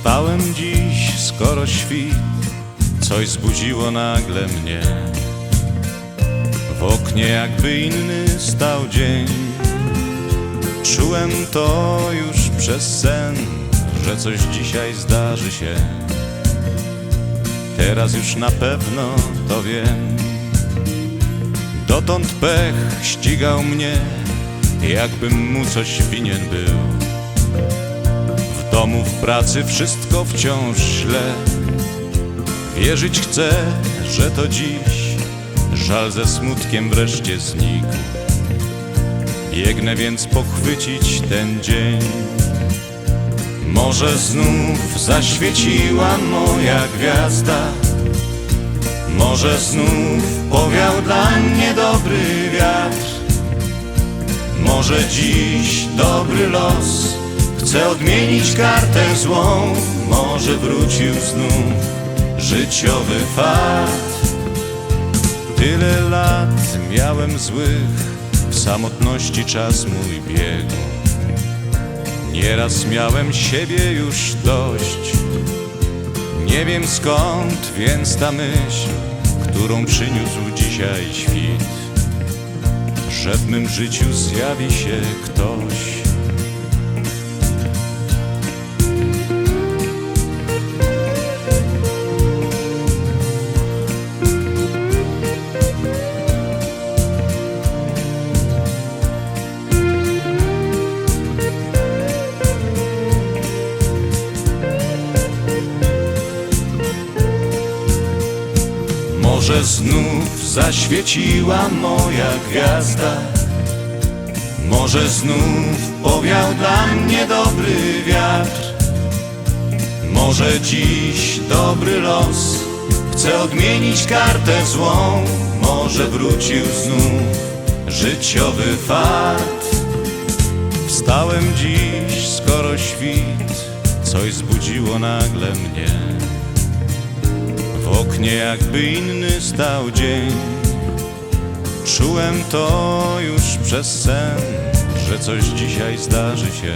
Wstałem dziś, skoro świt, coś zbudziło nagle mnie. W oknie jakby inny stał dzień. Czułem to już przez sen, że coś dzisiaj zdarzy się. Teraz już na pewno to wiem. Dotąd pech ścigał mnie, jakbym mu coś winien był. Domu, w pracy wszystko wciąż źle. Wierzyć chcę, że to dziś żal ze smutkiem wreszcie znikł. Biegnę więc pochwycić ten dzień. Może znów zaświeciła moja gwiazda. Może znów powiał dla mnie dobry wiatr. Może dziś dobry los chce odmienić kartę złą. Może wrócił znów życiowy fart. Tyle lat miałem złych, w samotności czas mój biegł. Nieraz miałem siebie już dość. Nie wiem skąd, więc ta myśl, którą przyniósł dzisiaj świt, że w mym życiu zjawi się ktoś. Może znów zaświeciła moja gwiazda. Może znów powiał dla mnie dobry wiatr. Może dziś dobry los chce odmienić kartę złą. Może wrócił znów życiowy fart. Wstałem dziś, skoro świt Coś zbudziło nagle mnie w oknie jakby inny stał dzień. Czułem to już przez sen, że coś dzisiaj zdarzy się.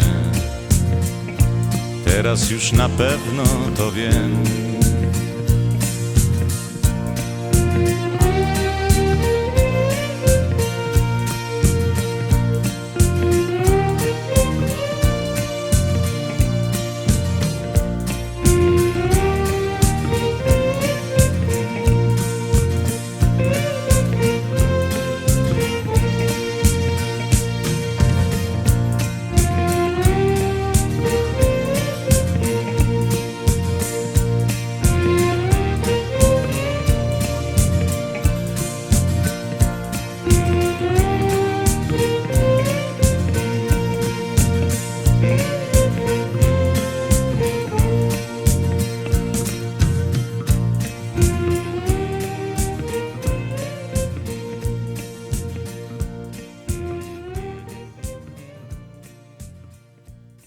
Teraz już na pewno to wiem